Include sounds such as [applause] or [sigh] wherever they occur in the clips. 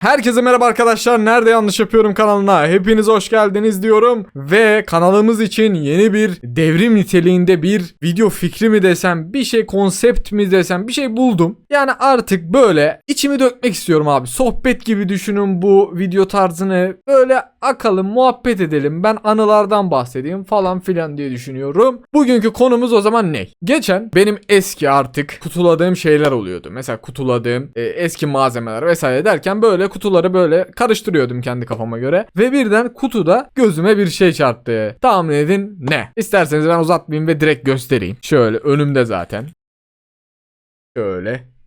Herkese merhaba arkadaşlar. Nerede yanlış yapıyorum kanalına. Hepiniz hoş geldiniz diyorum. Ve kanalımız için yeni bir devrim niteliğinde bir video fikri mi desem, bir şey konsept mi desem bir şey buldum. Yani artık böyle içimi dökmek istiyorum abi. Sohbet gibi düşünün bu video tarzını. Böyle akalım, muhabbet edelim. Ben anılardan bahsedeyim falan filan diye düşünüyorum. Bugünkü konumuz o zaman ne? Geçen benim eski artık kutuladığım şeyler oluyordu. Mesela kutuladığım e, eski malzemeler vesaire derken böyle kutuları böyle karıştırıyordum kendi kafama göre. Ve birden kutuda gözüme bir şey çarptı. Tahmin edin ne? İsterseniz ben uzatmayayım ve direkt göstereyim. Şöyle önümde zaten. Şöyle.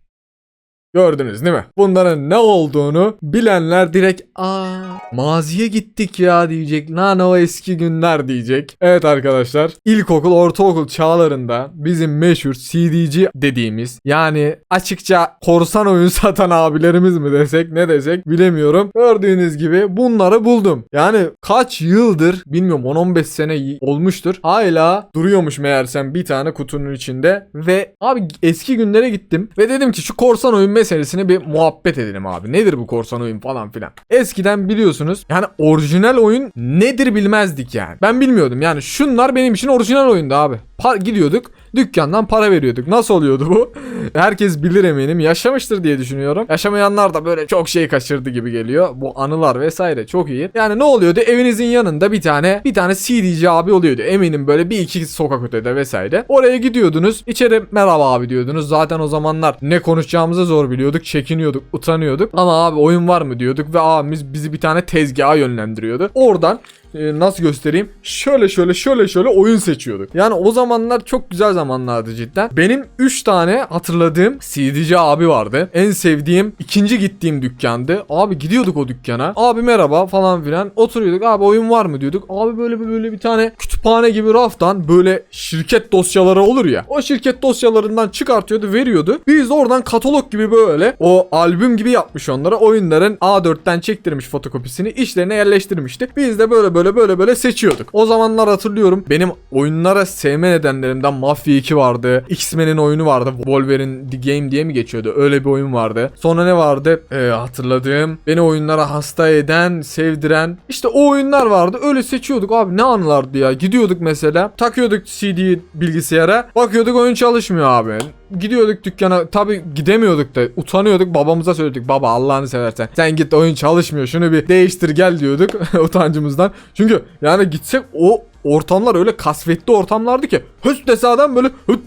Gördünüz değil mi? Bunların ne olduğunu bilenler direkt aa maziye gittik ya diyecek. Lan o eski günler diyecek. Evet arkadaşlar ilkokul ortaokul çağlarında bizim meşhur CD'ci dediğimiz yani açıkça korsan oyun [laughs] satan abilerimiz mi desek ne desek bilemiyorum. Gördüğünüz gibi bunları buldum. Yani kaç yıldır bilmiyorum 10-15 sene olmuştur. Hala duruyormuş meğersem bir tane kutunun içinde ve abi eski günlere gittim ve dedim ki şu korsan oyun meselesini bir muhabbet edelim abi. Nedir bu korsan oyun falan filan. Eskiden biliyorsunuz yani orijinal oyun nedir bilmezdik yani. Ben bilmiyordum yani şunlar benim için orijinal oyundu abi. Pa- gidiyorduk dükkandan para veriyorduk. Nasıl oluyordu bu? [laughs] Herkes bilir eminim. Yaşamıştır diye düşünüyorum. Yaşamayanlar da böyle çok şey kaçırdı gibi geliyor. Bu anılar vesaire çok iyi. Yani ne oluyordu? Evinizin yanında bir tane bir tane CD'ci abi oluyordu. Eminim böyle bir iki sokak ötede vesaire. Oraya gidiyordunuz. İçeri merhaba abi diyordunuz. Zaten o zamanlar ne konuşacağımızı zor biliyorduk. Çekiniyorduk, utanıyorduk. Ama abi oyun var mı diyorduk ve abimiz bizi bir tane tezgaha yönlendiriyordu. Oradan e, nasıl göstereyim? Şöyle şöyle şöyle şöyle oyun seçiyorduk. Yani o zamanlar çok güzel zamanlardı cidden. Benim 3 tane hatırladığım CD'ci abi vardı. En sevdiğim ikinci gittiğim dükkandı. Abi gidiyorduk o dükkana. Abi merhaba falan filan. Oturuyorduk. Abi oyun var mı diyorduk. Abi böyle böyle bir tane kütüphane gibi raftan böyle şirket dosyaları olur ya. O şirket dosyalarından çıkartıyordu, veriyordu. Biz de oradan katalog gibi böyle o albüm gibi yapmış onlara. Oyunların A4'ten çektirmiş fotokopisini işlerine yerleştirmişti. Biz de böyle böyle böyle böyle seçiyorduk. O zamanlar hatırlıyorum benim oyunlara sevme nedenlerimden Mafia 2 vardı. X-Men'in oyunu vardı. Wolverine The Game diye mi geçiyordu? Öyle bir oyun vardı. Sonra ne vardı? Ee, hatırladığım. Beni oyunlara hasta eden, sevdiren. işte o oyunlar vardı. Öyle seçiyorduk abi. Ne anılardı ya. Gidiyorduk mesela. Takıyorduk CD'yi bilgisayara. Bakıyorduk oyun çalışmıyor abi. Gidiyorduk dükkana tabi gidemiyorduk da utanıyorduk babamıza söyledik baba Allah'ını seversen sen git oyun çalışmıyor şunu bir değiştir gel diyorduk [laughs] utancımızdan çünkü yani gitsek o ortamlar öyle kasvetli ortamlardı ki höst dese adam böyle höt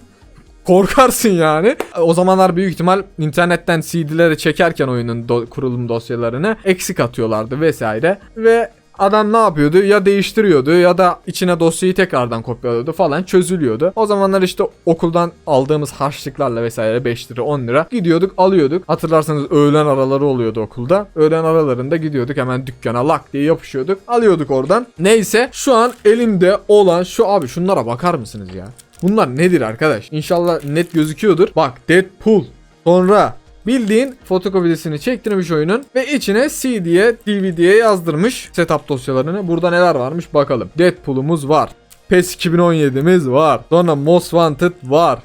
korkarsın yani. O zamanlar büyük ihtimal internetten CD'leri çekerken oyunun do- kurulum dosyalarını eksik atıyorlardı vesaire ve Adam ne yapıyordu? Ya değiştiriyordu ya da içine dosyayı tekrardan kopyalıyordu falan çözülüyordu. O zamanlar işte okuldan aldığımız harçlıklarla vesaire 5 lira 10 lira gidiyorduk alıyorduk. Hatırlarsanız öğlen araları oluyordu okulda. Öğlen aralarında gidiyorduk hemen dükkana lak diye yapışıyorduk. Alıyorduk oradan. Neyse şu an elimde olan şu abi şunlara bakar mısınız ya? Bunlar nedir arkadaş? İnşallah net gözüküyordur. Bak Deadpool. Sonra Bildiğin fotokopisini çektirmiş oyunun ve içine CD'ye, DVD'ye yazdırmış setup dosyalarını. Burada neler varmış bakalım. Deadpool'umuz var. PES 2017'miz var. Sonra Most Wanted var.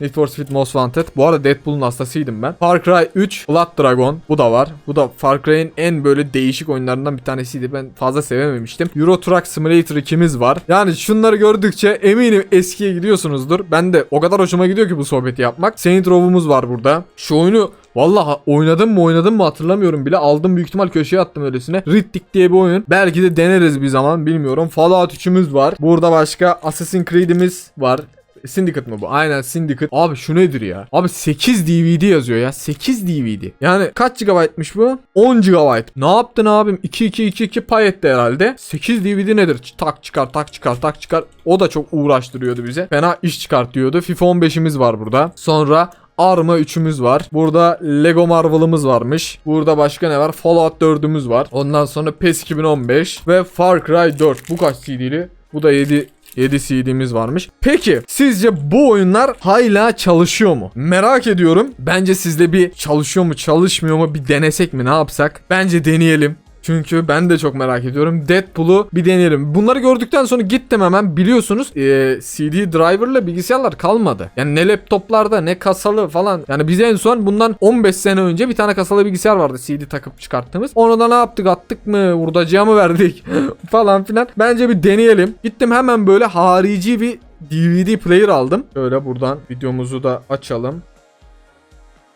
Need for Speed Most Wanted. Bu arada Deadpool'un hastasıydım ben. Far Cry 3, Blood Dragon. Bu da var. Bu da Far Cry'in en böyle değişik oyunlarından bir tanesiydi. Ben fazla sevememiştim. Euro Truck Simulator 2'miz var. Yani şunları gördükçe eminim eskiye gidiyorsunuzdur. Ben de o kadar hoşuma gidiyor ki bu sohbeti yapmak. Saint Row'umuz var burada. Şu oyunu Vallahi oynadım mı oynadım mı hatırlamıyorum bile. Aldım büyük ihtimal köşeye attım öylesine. Riddick diye bir oyun. Belki de deneriz bir zaman bilmiyorum. Fallout 3'ümüz var. Burada başka Assassin's Creed'imiz var. Syndicate mı bu? Aynen Syndicate. Abi şu nedir ya? Abi 8 DVD yazıyor ya. 8 DVD. Yani kaç GB'mış bu? 10 GB. Ne yaptın abim? 2 2 2 2 pay etti herhalde. 8 DVD nedir? Tak çıkar, tak çıkar, tak çıkar. O da çok uğraştırıyordu bize. Fena iş çıkartıyordu. FIFA 15'imiz var burada. Sonra Arma 3'ümüz var. Burada Lego Marvel'ımız varmış. Burada başka ne var? Fallout 4'ümüz var. Ondan sonra PES 2015 ve Far Cry 4. Bu kaç CD'li? Bu da 7 7 CD'miz varmış. Peki sizce bu oyunlar hala çalışıyor mu? Merak ediyorum. Bence sizde bir çalışıyor mu çalışmıyor mu bir denesek mi ne yapsak? Bence deneyelim. Çünkü ben de çok merak ediyorum. Deadpool'u bir deneyelim. Bunları gördükten sonra gittim hemen biliyorsunuz e, CD driver'la bilgisayarlar kalmadı. Yani ne laptoplarda ne kasalı falan. Yani bize en son bundan 15 sene önce bir tane kasalı bilgisayar vardı CD takıp çıkarttığımız. Onu da ne yaptık attık mı hurdacıya mı verdik [laughs] falan filan. Bence bir deneyelim. Gittim hemen böyle harici bir DVD player aldım. Şöyle buradan videomuzu da açalım.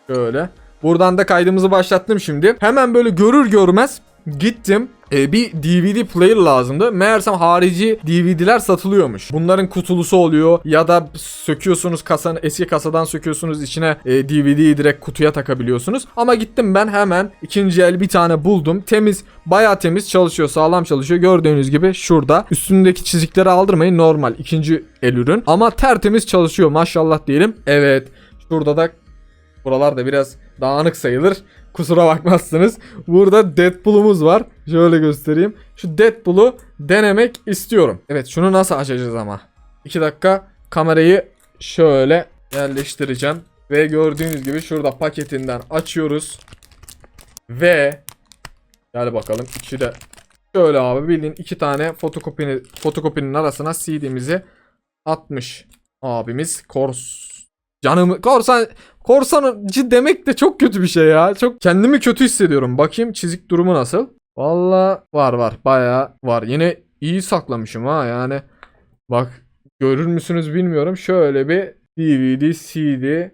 Şöyle. Buradan da kaydımızı başlattım şimdi. Hemen böyle görür görmez gittim. E, bir DVD player lazımdı. Meğersem harici DVD'ler satılıyormuş. Bunların kutulusu oluyor ya da söküyorsunuz kasanın eski kasadan söküyorsunuz içine e, DVD'yi direkt kutuya takabiliyorsunuz. Ama gittim ben hemen ikinci el bir tane buldum. Temiz, bayağı temiz çalışıyor, sağlam çalışıyor. Gördüğünüz gibi şurada. Üstündeki çizikleri aldırmayın normal ikinci el ürün. Ama tertemiz çalışıyor maşallah diyelim. Evet. Şurada da Buralar da biraz dağınık sayılır. Kusura bakmazsınız. Burada Deadpool'umuz var. Şöyle göstereyim. Şu Deadpool'u denemek istiyorum. Evet şunu nasıl açacağız ama? 2 dakika kamerayı şöyle yerleştireceğim. Ve gördüğünüz gibi şurada paketinden açıyoruz. Ve gel bakalım içi şöyle abi bildiğin iki tane fotokopini, fotokopinin arasına CD'mizi atmış abimiz. Kors Canımı korsan korsancı demek de çok kötü bir şey ya. Çok kendimi kötü hissediyorum. Bakayım çizik durumu nasıl? Valla var var bayağı var. Yine iyi saklamışım ha yani. Bak görür müsünüz bilmiyorum. Şöyle bir DVD, CD.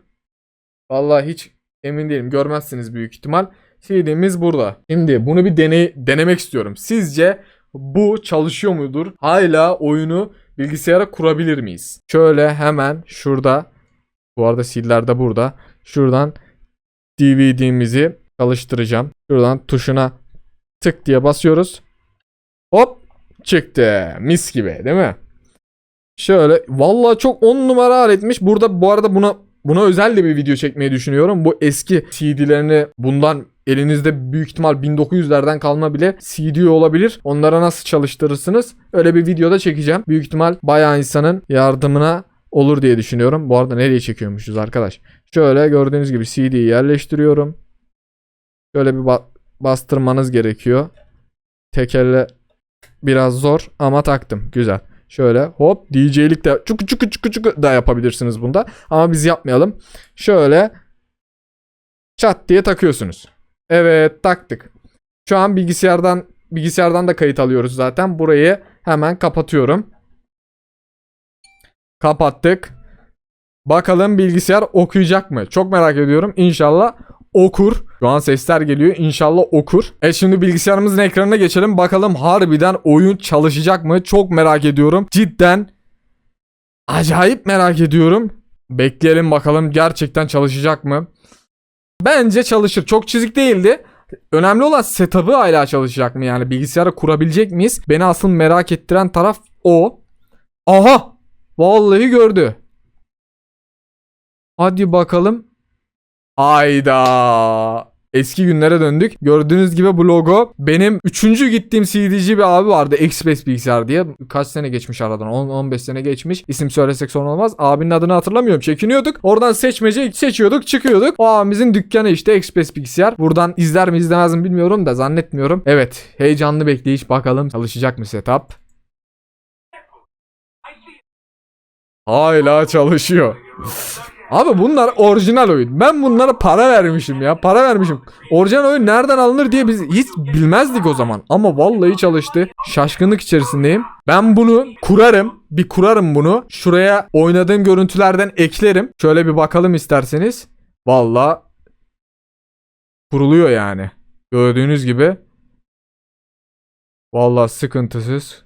Vallahi hiç emin değilim. Görmezsiniz büyük ihtimal. CD'miz burada. Şimdi bunu bir deney denemek istiyorum. Sizce bu çalışıyor mudur? Hala oyunu bilgisayara kurabilir miyiz? Şöyle hemen şurada bu arada CD'ler de burada. Şuradan DVD'mizi çalıştıracağım. Şuradan tuşuna tık diye basıyoruz. Hop çıktı. Mis gibi değil mi? Şöyle vallahi çok 10 numara aletmiş. Burada bu arada buna buna özel de bir video çekmeyi düşünüyorum. Bu eski CD'lerini bundan elinizde büyük ihtimal 1900'lerden kalma bile CD olabilir. Onlara nasıl çalıştırırsınız? Öyle bir videoda çekeceğim. Büyük ihtimal bayağı insanın yardımına olur diye düşünüyorum. Bu arada nereye çekiyormuşuz arkadaş? Şöyle gördüğünüz gibi CD'yi yerleştiriyorum. Şöyle bir ba- bastırmanız gerekiyor. Tekelle biraz zor ama taktım. Güzel. Şöyle hop DJ'lik de çuku çuku çuku çuku da yapabilirsiniz bunda. Ama biz yapmayalım. Şöyle çat diye takıyorsunuz. Evet taktık. Şu an bilgisayardan bilgisayardan da kayıt alıyoruz zaten. Burayı hemen kapatıyorum. Kapattık. Bakalım bilgisayar okuyacak mı? Çok merak ediyorum. İnşallah okur. Şu an sesler geliyor. İnşallah okur. E şimdi bilgisayarımızın ekranına geçelim. Bakalım harbiden oyun çalışacak mı? Çok merak ediyorum. Cidden acayip merak ediyorum. Bekleyelim bakalım gerçekten çalışacak mı? Bence çalışır. Çok çizik değildi. Önemli olan setup'ı hala çalışacak mı? Yani bilgisayara kurabilecek miyiz? Beni asıl merak ettiren taraf o. Aha! Vallahi gördü. Hadi bakalım. Ayda. Eski günlere döndük. Gördüğünüz gibi bu logo benim 3. gittiğim CD'ci bir abi vardı. Express bilgisayar diye. Kaç sene geçmiş aradan? 10-15 sene geçmiş. İsim söylesek sorun olmaz. Abinin adını hatırlamıyorum. Çekiniyorduk. Oradan seçmece seçiyorduk çıkıyorduk. O abimizin dükkanı işte Express bilgisayar. Buradan izler mi izlemez mi bilmiyorum da zannetmiyorum. Evet. Heyecanlı bekleyiş. Bakalım çalışacak mı setup? Hala çalışıyor. Abi bunlar orijinal oyun. Ben bunlara para vermişim ya. Para vermişim. Orijinal oyun nereden alınır diye biz hiç bilmezdik o zaman. Ama vallahi çalıştı. Şaşkınlık içerisindeyim. Ben bunu kurarım. Bir kurarım bunu. Şuraya oynadığım görüntülerden eklerim. Şöyle bir bakalım isterseniz. Vallahi kuruluyor yani. Gördüğünüz gibi. Vallahi sıkıntısız.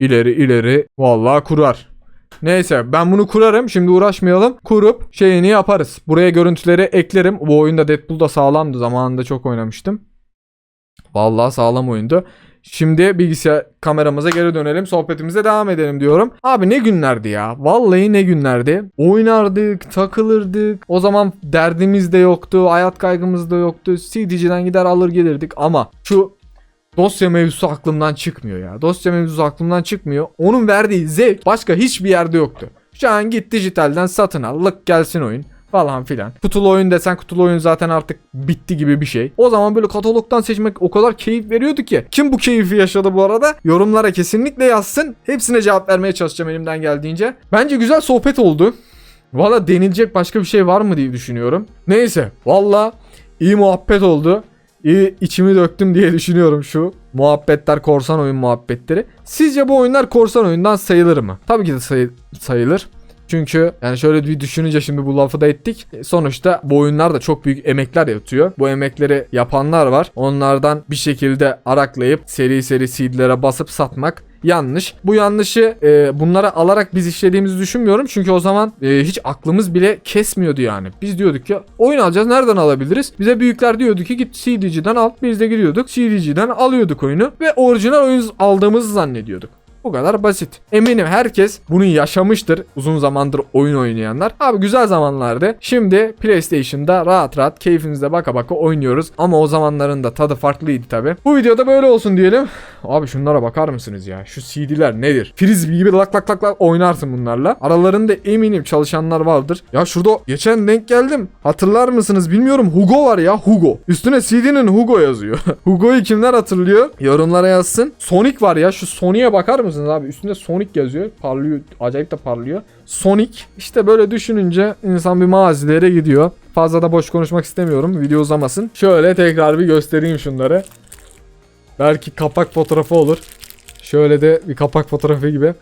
İleri ileri vallahi kurar. Neyse ben bunu kurarım. Şimdi uğraşmayalım. Kurup şeyini yaparız. Buraya görüntüleri eklerim. Bu oyunda Deadpool da sağlamdı. Zamanında çok oynamıştım. Vallahi sağlam oyundu. Şimdi bilgisayar kameramıza geri dönelim. Sohbetimize devam edelim diyorum. Abi ne günlerdi ya. Vallahi ne günlerdi. Oynardık, takılırdık. O zaman derdimiz de yoktu. Hayat kaygımız da yoktu. CD'ciden gider alır gelirdik. Ama şu Dosya mevzusu aklımdan çıkmıyor ya. Dosya mevzusu aklımdan çıkmıyor. Onun verdiği zevk başka hiçbir yerde yoktu. Şu an git dijitalden satın al. Lık gelsin oyun. falan filan. Kutulu oyun desen kutulu oyun zaten artık bitti gibi bir şey. O zaman böyle katalogdan seçmek o kadar keyif veriyordu ki. Kim bu keyfi yaşadı bu arada? Yorumlara kesinlikle yazsın. Hepsine cevap vermeye çalışacağım elimden geldiğince. Bence güzel sohbet oldu. Valla denilecek başka bir şey var mı diye düşünüyorum. Neyse valla iyi muhabbet oldu. İyi içimi döktüm diye düşünüyorum şu muhabbetler korsan oyun muhabbetleri. Sizce bu oyunlar korsan oyundan sayılır mı? Tabii ki de sayı- sayılır. Çünkü yani şöyle bir düşününce şimdi bu lafı da ettik. E, Sonuçta bu oyunlarda çok büyük emekler yatıyor. Bu emekleri yapanlar var. Onlardan bir şekilde araklayıp seri seri CD'lere basıp satmak yanlış. Bu yanlışı e, bunlara alarak biz işlediğimizi düşünmüyorum. Çünkü o zaman e, hiç aklımız bile kesmiyordu yani. Biz diyorduk ki oyun alacağız nereden alabiliriz? Bize büyükler diyordu ki git CD'ciden al. Biz de gidiyorduk CD'ciden alıyorduk oyunu ve orijinal oyun aldığımızı zannediyorduk. Bu kadar basit. Eminim herkes bunu yaşamıştır uzun zamandır oyun oynayanlar. Abi güzel zamanlardı. Şimdi PlayStation'da rahat rahat keyfinize baka baka oynuyoruz. Ama o zamanların da tadı farklıydı tabi. Bu videoda böyle olsun diyelim. Abi şunlara bakar mısınız ya? Şu CD'ler nedir? Frisbee gibi lak lak lak lak oynarsın bunlarla. Aralarında eminim çalışanlar vardır. Ya şurada geçen denk geldim. Hatırlar mısınız bilmiyorum. Hugo var ya Hugo. Üstüne CD'nin Hugo yazıyor. [laughs] Hugo'yu kimler hatırlıyor? Yorumlara yazsın. Sonic var ya. Şu Sonic'e bakar mısınız abi? Üstünde Sonic yazıyor. Parlıyor. Acayip de parlıyor. Sonic. İşte böyle düşününce insan bir mağazilere gidiyor. Fazla da boş konuşmak istemiyorum. Video uzamasın. Şöyle tekrar bir göstereyim şunları. Belki kapak fotoğrafı olur. Şöyle de bir kapak fotoğrafı gibi.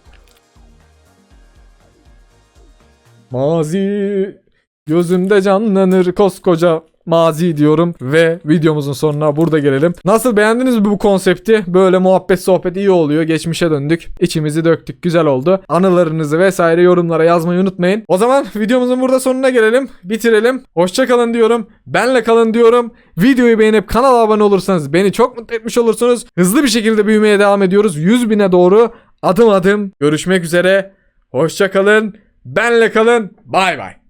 Mazi gözümde canlanır koskoca mazi diyorum ve videomuzun sonuna burada gelelim. Nasıl beğendiniz mi bu konsepti? Böyle muhabbet sohbet iyi oluyor. Geçmişe döndük. İçimizi döktük. Güzel oldu. Anılarınızı vesaire yorumlara yazmayı unutmayın. O zaman videomuzun burada sonuna gelelim. Bitirelim. Hoşçakalın diyorum. Benle kalın diyorum. Videoyu beğenip kanala abone olursanız beni çok mutlu etmiş olursunuz. Hızlı bir şekilde büyümeye devam ediyoruz. 100 bine doğru adım adım. Görüşmek üzere. Hoşçakalın. Benle kalın. Bay bay.